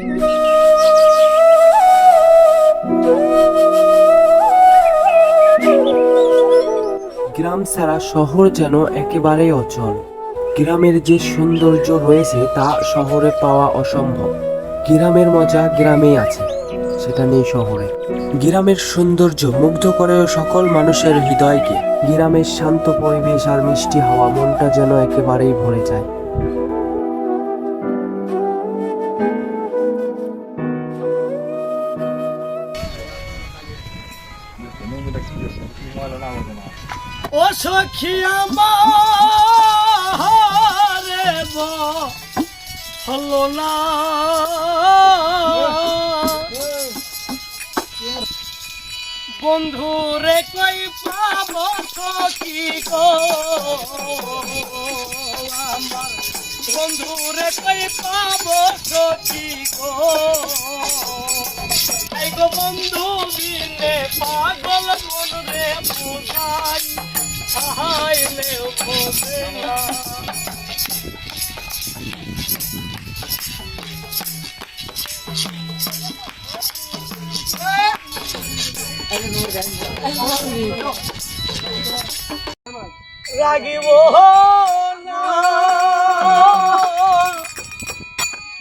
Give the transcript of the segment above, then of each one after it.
গ্রাম ছাড়া শহর যেন একেবারেই অচল। গ্রামের যে সৌন্দর্য রয়েছে তা শহরে পাওয়া অসম্ভব। গ্রামের মজা গ্রামেই আছে, সেটা নেই শহরে। গ্রামের সৌন্দর্য মুগ্ধ করে সকল মানুষের হৃদয়কে। গ্রামের শান্ত পরিবেশ আর মিষ্টি হাওয়া মনটা যেন একেবারেই ভরে যায়। ও সখী আমার হলো না। বন্ধু রে কই পাব সখী গো? আমার বন্ধু রে কই পাব সখী গো? এই বন্ধু বিনে পাগল রে পুষাই বোঝে না রাগিব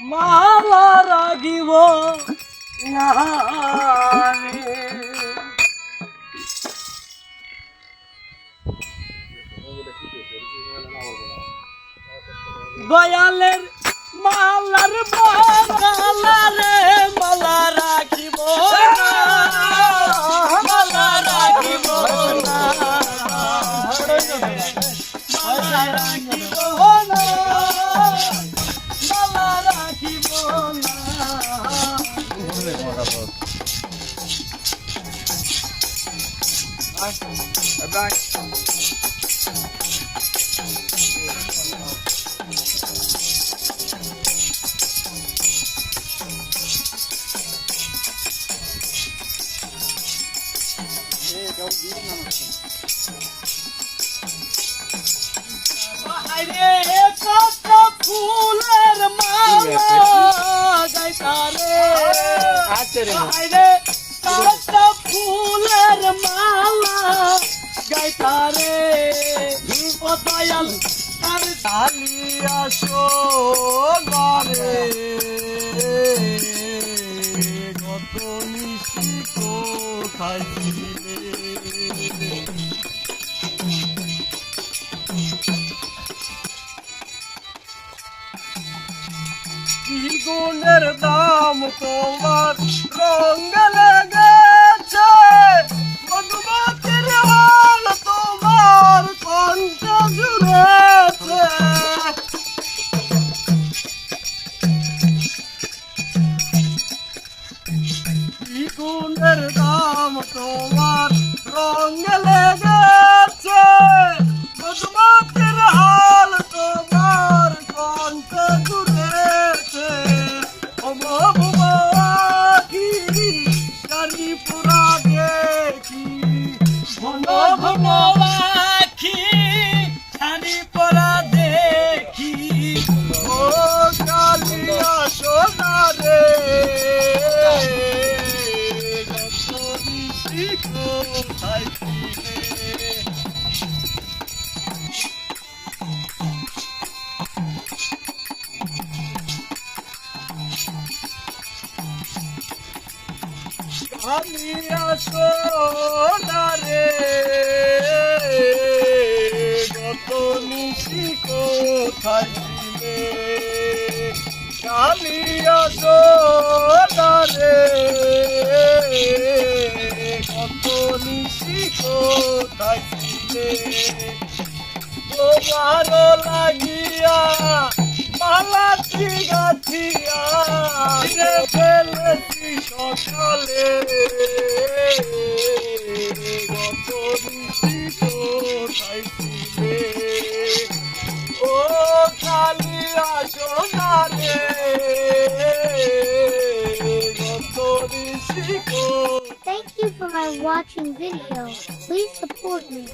মালা রাগিব না দয়ালের মালার মালা রে মালা রাখিব মালা রাখিব মালা রাখিব মালা রাখিব না। ফুলের মালা গাইতারে ফুলের মালা গাইতারে ও দয়াল আর চালিয়া শো ঘরে। কত মিষ্টি কি গুণের দাম তোমার রঙ তোমার রঙ লেগেছে আমি আসরে গত নিশি কোথায় কালি আসরে কত নিশি কোথায় তোমার লাগিয়া সকালে গত নিশি কোথায় ছিলে ও খালি আসো না রে গত নিশি কোথায় Thank you for my watching video. Please support me.